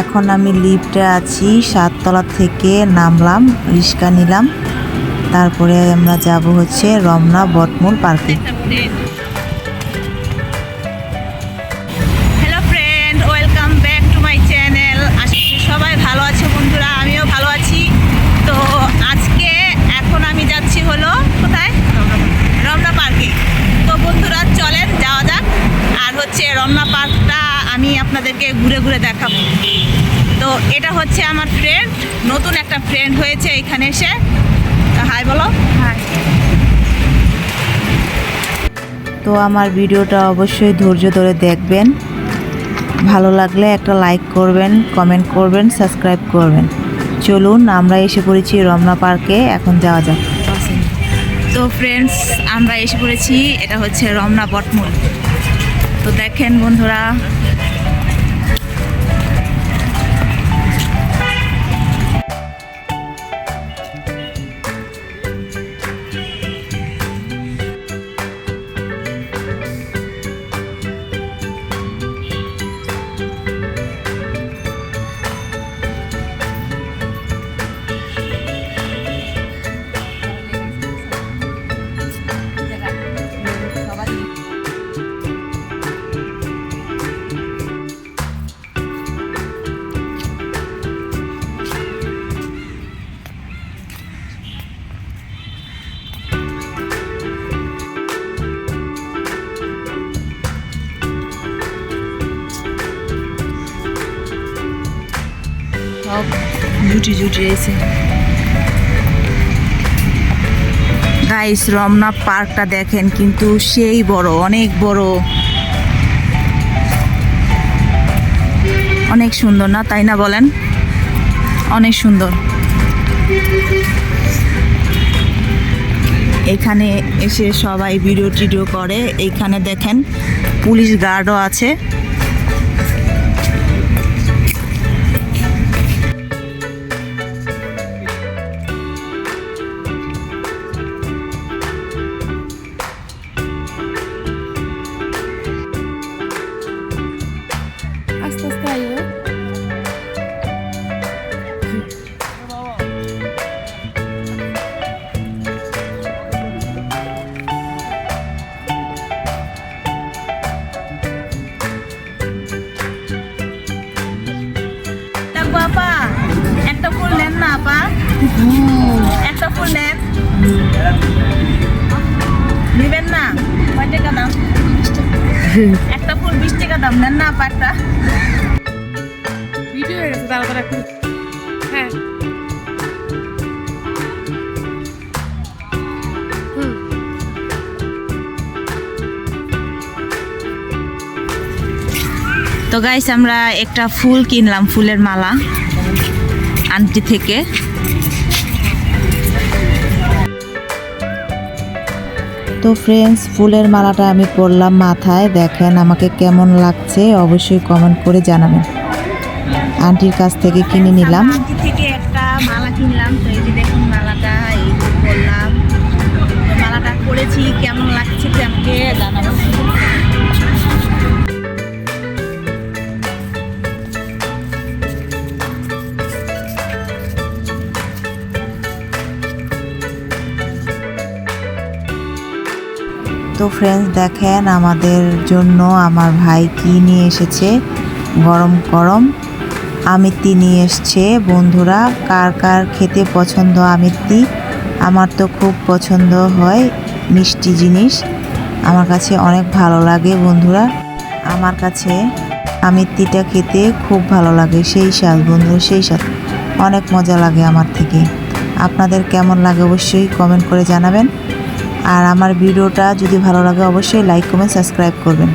এখন আমি লিফটে আছি, সাততলা থেকে নামলাম, রিক্সা নিলাম। তারপরে আমরা যাব হচ্ছে রমনা বটমূল পার্কে। Hello friend welcome to my channel সবাই ভালো আছে বন্ধুরা, আমিও ভালো আছি। তো আজকে এখন আমি যাচ্ছি হলো কোথায়? রমনা পার্কে। তো বন্ধুরা যাওয়া যাক। আর হচ্ছে রমনা পার্কটা আমি আপনাদেরকে ঘুরে ঘুরে দেখাবো। তো এটা হচ্ছে আমার ফ্রেন্ড নতুন একটা ফ্রেন্ড হয়েছে এখানে এসে। হাই বলো। হাই তো আমার ভিডিওটা অবশ্যই ধৈর্য ধরে দেখবেন। ভালো লাগলে একটা লাইক করবেন কমেন্ট করবেন সাবস্ক্রাইব করবেন। চলুন আমরা এসে পড়েছি রমনা পার্কে এখন যাওয়া যাক। তো ফ্রেন্ডস আমরা এসে পড়েছি এটা হচ্ছে রমনা বটমূল। তো দেখেন বন্ধুরা জুটি জুটি রয়েছে গাইস রমনা পার্কটা দেখেন কিন্তু সেই বড়, অনেক বড়। অনেক সুন্দর না, তাই না বলেন? অনেক সুন্দর। এখানে এসে সবাই ভিডিও টিডিও করে। এইখানে দেখেন পুলিশ গার্ডও আছে। নেন নেবেন না? কয় টাকা দাম? একটা ফুল বিশ টাকা দাম নেন না ভিডিও হয়ে গেছে হ্যাঁ। তো গাইস আমরা একটা ফুল কিনলাম ফুলের মালা আন্টি থেকে। তো ফ্রেন্ডস ফুলের মালাটা আমি পরলাম মাথায়। দেখেন আমাকে কেমন লাগছে, অবশ্যই কমেন্ট করে জানাবেন। আন্টির কাছ থেকে কিনে নিলাম। তো ফ্রেন্ডস দেখেন আমাদের জন্য আমার ভাই কি নিয়ে এসেছে? গরম গরম আমিত্তি নিয়ে এসছে। বন্ধুরা, কার কার খেতে পছন্দ আমিত্তি? আমার তো খুব পছন্দ হয় মিষ্টি জিনিস। আমার কাছে অনেক ভালো লাগে বন্ধুরা। আমার কাছে আমিত্তিটা খেতে খুব ভালো লাগে, সেই স্বাদ বন্ধুরা সেই স্বাদ। অনেক মজা লাগে আমার থেকে। আপনাদের কেমন লাগে অবশ্যই কমেন্ট করে জানাবেন। আর আমার ভিডিওটা যদি ভালো লাগে অবশ্যই লাইক কমেন্ট সাবস্ক্রাইব করবেন।